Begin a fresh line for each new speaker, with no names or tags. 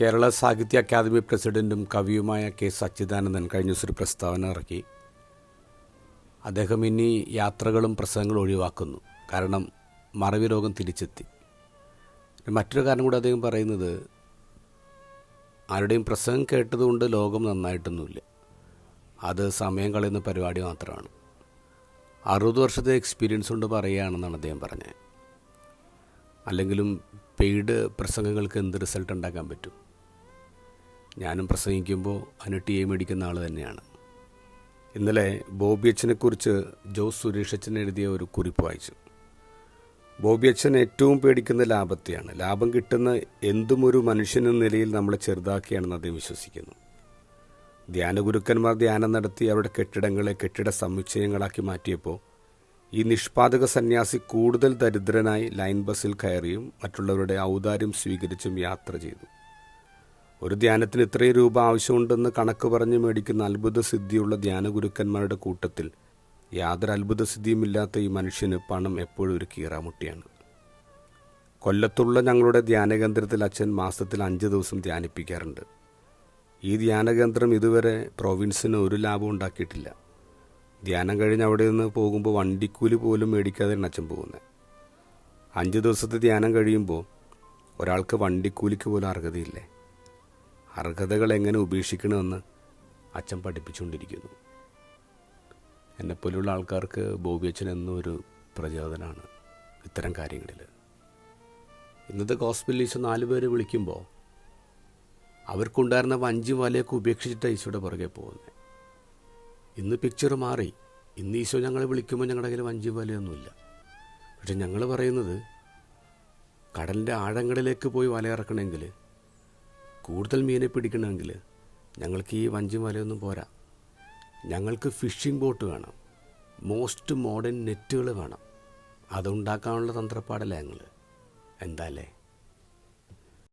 Kerala Sahitya academy പ്രസിഡന്റും കവിയുമായ K Satchidanandan കഴിഞ്ഞ ദിവസം ഒരു പ്രസ്താവന ഇറക്കി. അദ്ദേഹം ഇനി യാത്രകളും പ്രസംഗങ്ങളും ഒഴിവാക്കുന്നു. കാരണം മറവി രോഗം തിരിച്ചെത്തി. മറ്റൊരു കാരണം കൂടി അദ്ദേഹം പറയുന്നത് ആരുടെയും പ്രസംഗം കേട്ടതുകൊണ്ട് ലോകം നന്നായിട്ടൊന്നുമില്ല. അത് സമയം കളയുന്ന പരിപാടി മാത്രമാണ്. അറുപത് വർഷത്തെ എക്സ്പീരിയൻസ് കൊണ്ട് പറയുകയാണെന്നാണ് അദ്ദേഹം പറഞ്ഞത്. അല്ലെങ്കിലും പെയ്ഡ് പ്രസംഗങ്ങൾക്ക് എന്ത് റിസൾട്ട് ഉണ്ടാക്കാൻ പറ്റും? ഞാനും പ്രസംഗിക്കുമ്പോൾ അതിന് ടി എ മേടിക്കുന്ന ആൾ തന്നെയാണ്. ഇന്നലെ ബോബി അച്ഛനെക്കുറിച്ച് ജോസ് സുരേഷ് അച്ഛൻ എഴുതിയ ഒരു കുറിപ്പ് വായിച്ചു. ബോബി അച്ഛൻ ഏറ്റവും പേടിക്കുന്ന ലാഭത്തെയാണ്. ലാഭം കിട്ടുന്ന എന്തും ഒരു മനുഷ്യനെന്ന നിലയിൽ നമ്മളെ ചെറുതാക്കിയാണെന്ന് അദ്ദേഹം വിശ്വസിക്കുന്നു. ധ്യാനഗുരുക്കന്മാർ ധ്യാനം നടത്തി അവരുടെ കെട്ടിടങ്ങളെ കെട്ടിട സമുച്ചയങ്ങളാക്കി മാറ്റിയപ്പോൾ ഈ നിഷ്പാതക സന്യാസി കൂടുതൽ ദരിദ്രനായി ലൈൻ ബസ്സിൽ കയറിയും മറ്റുള്ളവരുടെ ഔദാര്യം സ്വീകരിച്ചും യാത്ര ചെയ്തു. ഒരു ധ്യാനത്തിന് ഇത്രയും രൂപ ആവശ്യമുണ്ടെന്ന് കണക്ക് പറഞ്ഞ് മേടിക്കുന്ന അത്ഭുത സിദ്ധിയുള്ള ധ്യാനഗുരുക്കന്മാരുടെ കൂട്ടത്തിൽ യാതൊരു അത്ഭുത സിദ്ധിയുമില്ലാത്ത ഈ മനുഷ്യന് പണം എപ്പോഴും ഒരു കീറാമുട്ടിയാണ്. കൊല്ലത്തുള്ള ഞങ്ങളുടെ ധ്യാനകേന്ദ്രത്തിൽ അച്ഛൻ മാസത്തിൽ അഞ്ച് ദിവസം ധ്യാനിപ്പിക്കാറുണ്ട്. ഈ ധ്യാനകേന്ദ്രം ഇതുവരെ പ്രൊവിൻസിന് ഒരു ലാഭം ഉണ്ടാക്കിയിട്ടില്ല. ധ്യാനം കഴിഞ്ഞ് അവിടെ നിന്ന് പോകുമ്പോൾ വണ്ടിക്കൂലി പോലും മേടിക്കാതെയാണ് അച്ഛൻ പോകുന്നത്. അഞ്ച് ദിവസത്തെ ധ്യാനം കഴിയുമ്പോൾ ഒരാൾക്ക് വണ്ടിക്കൂലിക്ക് പോലും അർഹതയില്ലേ? അർഹതകൾ എങ്ങനെ ഉപേക്ഷിക്കണമെന്ന് അച്ഛൻ പഠിപ്പിച്ചുകൊണ്ടിരിക്കുന്നു. എന്നെപ്പോലുള്ള ആൾക്കാർക്ക് ബോബി അച്ഛൻ എന്നൊരു പ്രചോദനമാണ് ഇത്തരം കാര്യങ്ങളിൽ ഇന്നത്തെ ഹോസ്പിറ്റലീസ് നാല് പേര് വിളിക്കുമ്പോൾ അവർക്കുണ്ടായിരുന്ന വഞ്ചി വലയൊക്കെ ഉപേക്ഷിച്ചിട്ട് ഈശോയുടെ പുറകെ പോകുന്നത്. ഇന്ന് പിക്ചർ മാറി. ഇന്ന് ഈശോ ഞങ്ങളെ വിളിക്കുമ്പോൾ ഞങ്ങളുടെ കയ്യിൽ വഞ്ചി വലയൊന്നുമില്ല. പക്ഷെ ഞങ്ങൾ പറയുന്നത് കടലിന്റെ ആഴങ്ങളിലേക്ക് പോയി വലയിറക്കണമെങ്കിൽ കൂടുതൽ മീനെ പിടിക്കണമെങ്കിൽ ഞങ്ങൾക്ക് ഈ വഞ്ചി വലയൊന്നും പോരാ. ഞങ്ങൾക്ക് ഫിഷിംഗ് ബോട്ട് വേണം. മോസ്റ്റ് മോഡേൺ നെറ്റുകൾ വേണം. അതുണ്ടാക്കാനുള്ള തന്ത്രപ്പാടല്ല ഞങ്ങൾ എന്താ അല്ലേ?